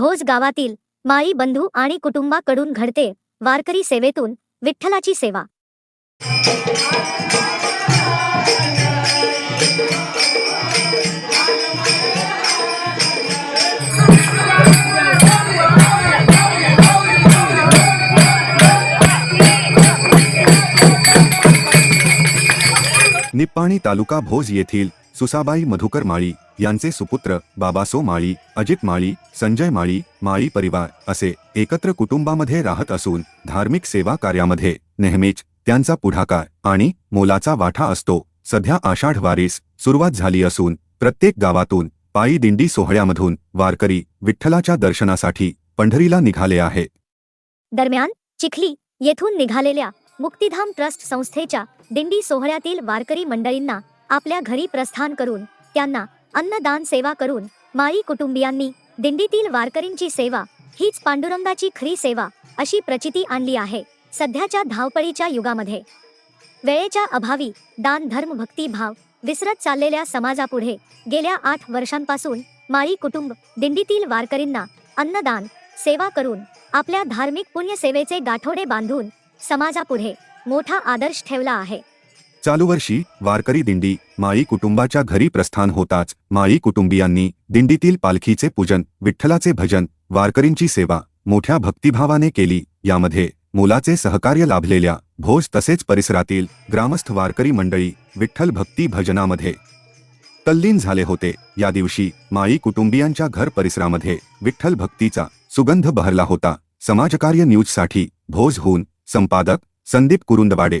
भोज गावातील माळी बंधू आणि कुटुंबाकडून घडते वारकरी सेवेतून विठ्ठलाची सेवा. निप्पाणी तालुका भोज येथील सुसाबाई मधुकर माळी यांचे सुपुत्र बाबासो माळी अजित माळी संजय माळी माळी परिवार असे एकत्र कुटुंबामध्ये राहत असून धार्मिक सेवा कार्यामध्ये नेहमीच त्यांचा पुढाकार आणि मोलाचा वाटा असतो. सध्या आषाढ वारीस सुरुवात झाली असून प्रत्येक गावातून पायी दिंडी सोहळ्यामधून वारकरी विठ्ठलाच्या दर्शनासाठी पंढरीला निघाले आहे. दरम्यान चिखली येथून निघालेल्या मुक्तिधाम ट्रस्ट संस्थेच्या दिंडी सोहळ्यातील वारकरी मंडळींना आपल्या घरी प्रस्थान करून त्यांना अन्नदान सेवा करून माळी कुटुंबियांनी दिंडीतील वारकरींची सेवा हीच पांडुरंगाची खरी सेवा अशी प्रचिती आणली आहे सध्याच्या धावपळीच्या युगामध्ये. वेळेच्या अभावी दान धर्म भक्ती भाव विसरत चाललेल्या समाजापुढे गेल्या आठ वर्षांपासून माळी कुटुंब दिंडीतील वारकरींना अन्नदान सेवा करून आपल्या धार्मिक पुण्यसेवेचे गाठोडे बांधून समाजापुढे मोठा आदर्श ठेवला आहे. चालू वर्षी वारकरी दिंडी माळी कुटुंबाच्या घरी प्रस्थान होताच माळी कुटुंबियांनी दिंडीतील पालखीचे पूजन विठ्ठलाचे भजन वारकरींची सेवा मोठ्या भक्तिभावाने केली. यामध्ये मुलाचे सहकार्य लाभलेल्या भोज तसेच परिसरातील ग्रामस्थ वारकरी मंडळी विठ्ठल भक्ती भजनामध्ये तल्लीन झाले होते. या दिवशी माळी कुटुंबियांच्या घर परिसरामध्ये विठ्ठल भक्तीचा सुगंध बहरला होता. समाजकार्य न्यूजसाठी भोजहून संपादक संदीप कुरुंदवाडे